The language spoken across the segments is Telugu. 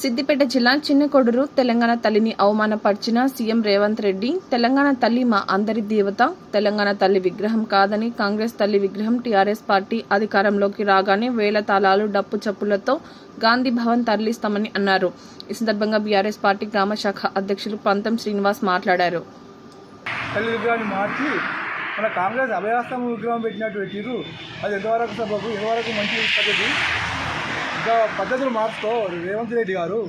సిద్దిపేట జిల్లా చిన్నకొడూరు తెలంగాణ తల్లిని అవమానపరిచిన సీఎం రేవంత్ రెడ్డి తెలంగాణ తల్లి మా అందరి దేవత తెలంగాణ తల్లి విగ్రహం కాదని కాంగ్రెస్ తల్లి విగ్రహం టీఆర్ఎస్ పార్టీ అధికారంలోకి రాగానే వేల తాళాలు డప్పు చప్పులతో గాంధీ భవన్ తరలిస్తామని అన్నారు. ఈ సందర్భంగా బీఆర్ఎస్ పార్టీ గ్రామ శాఖ అధ్యక్షులు పంతం శ్రీనివాస్ మాట్లాడారు. మన కాంగ్రెస్ అభయాస్తం విగ్రహం పెట్టినట్టు పెట్టిరు అది ఎంతవరకు సభకు ఎంతవరకు మంచి పద్ధతి? పద్ధతులు మార్చుకో రేవంత్ రెడ్డి గారు.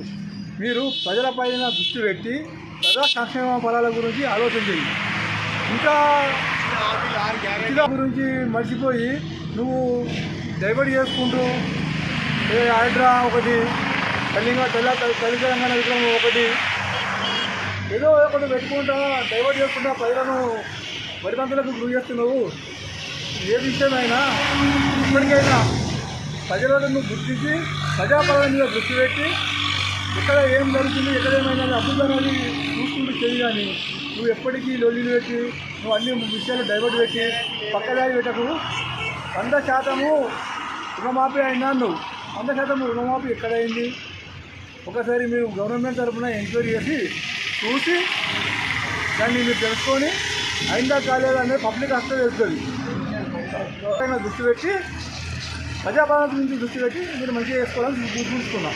మీరు ప్రజలపైన దృష్టి పెట్టి ప్రజా సంక్షేమ ఫలాల గురించి ఆలోచించండి. ఇంకా ఇతర గురించి మర్చిపోయి నువ్వు డైవర్ట్ చేసుకుంటూ ఆడ్రా ఒకటి తెలంగాణ తెల్ల తల్లి తెలంగాణ విగ్రహం ఒకటి ఏదో ఒకటి పెట్టుకుంటా డైవర్ట్ చేసుకుంటా ప్రజలను వరిబంతులకు గురి చేస్తున్నావు. ఏ విషయమైనా ఇప్పటికైనా ప్రజలను గుర్తించి ప్రజాపాలన మీద దృష్టి పెట్టి ఇక్కడ ఏం జరుగుతుంది ఎక్కడ ఏమైనా అభివృద్ధి చూసుకుంటూ చేయి కానీ నువ్వు ఎప్పటికీ లొల్లిలు పెట్టి నువ్వు అన్ని విషయాలు డైవర్ట్ పెట్టి పక్కదారి పెట్టకు. వంద శాతము రుణమాఫీ అయినా నువ్వు వంద శాతం రుణమాఫీ ఎక్కడైంది? ఒకసారి మీరు గవర్నమెంట్ తరఫున ఎంక్వైరీ చేసి చూసి దాన్ని మీరు తెలుసుకొని అయిందా కాలేదా అనేది పబ్లిక్ అర్థం తెలుస్తుంది. దృష్టి పెట్టి ప్రజాపాలన గురించి దృష్టి పెట్టి మీరు మంచిగా చేసుకోవాలని చూసుకున్నాం